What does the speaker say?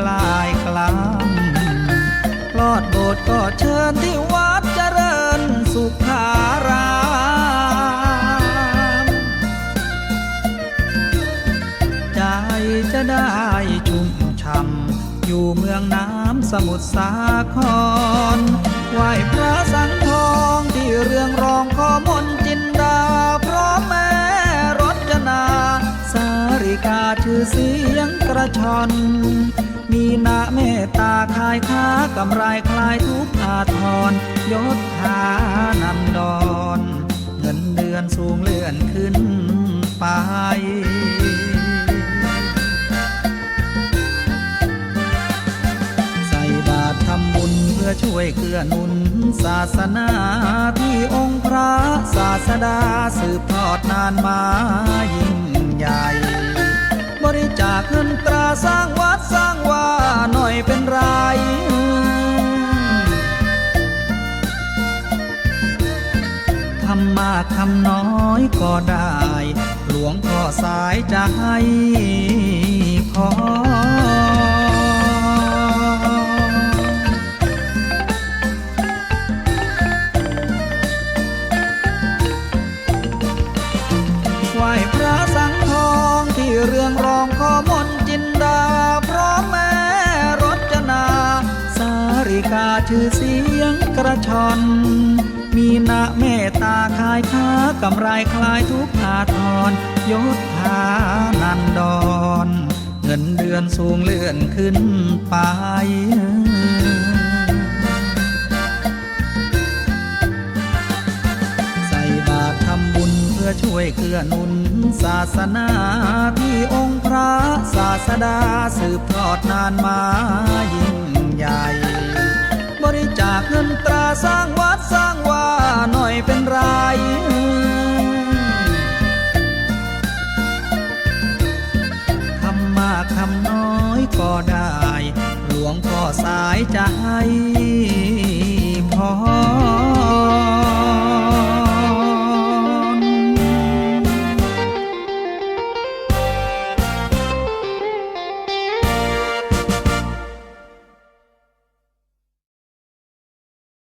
กลายกลำลอดโบสถ์ก็เชิญที่วัดเจริญสุขารามใจจะได้ชุ่มช่ำอยู่เมืองน้ำสมุทรสาคร ไหวพระสังทองที่เรื่องรองขอมนต์จินดาพร้อมแม่รจนาสาริกาชื่อเสียงกระชอน มีนาเมตตาคายค้ากำไรคลายทุกอาทรยศฐานำดอน เงินเดือนสูงเลื่อนขึ้นไปใส่บาตรทำบุญเพื่อช่วยเกื้อหนุน ศาสนาที่องค์พระศาสดาสืบทอดนานมายิ่งใหญ่ บริจาคเงินตราสร้างวัดสร้าง ไม่เป็นไร ทำมากทำน้อยก็ได้ หลวงพ่อสายใจ กาชื่อเสียงกระชอน มีนาเมตตาคายค้ากำไรคลายทุกอาทรยศฐานันดอนเงินเดือนสูงเลื่อนขึ้นไปใส่บาตรทำบุญเพื่อช่วยเกื้อหนุนศาสนาที่องค์พระศาสดาสืบทอดนานมา นตราสร้างวัดสร้างว่าหน่อยเป็นไรทำมากทำน้อยก็ได้ หลวงพ่อสายใจ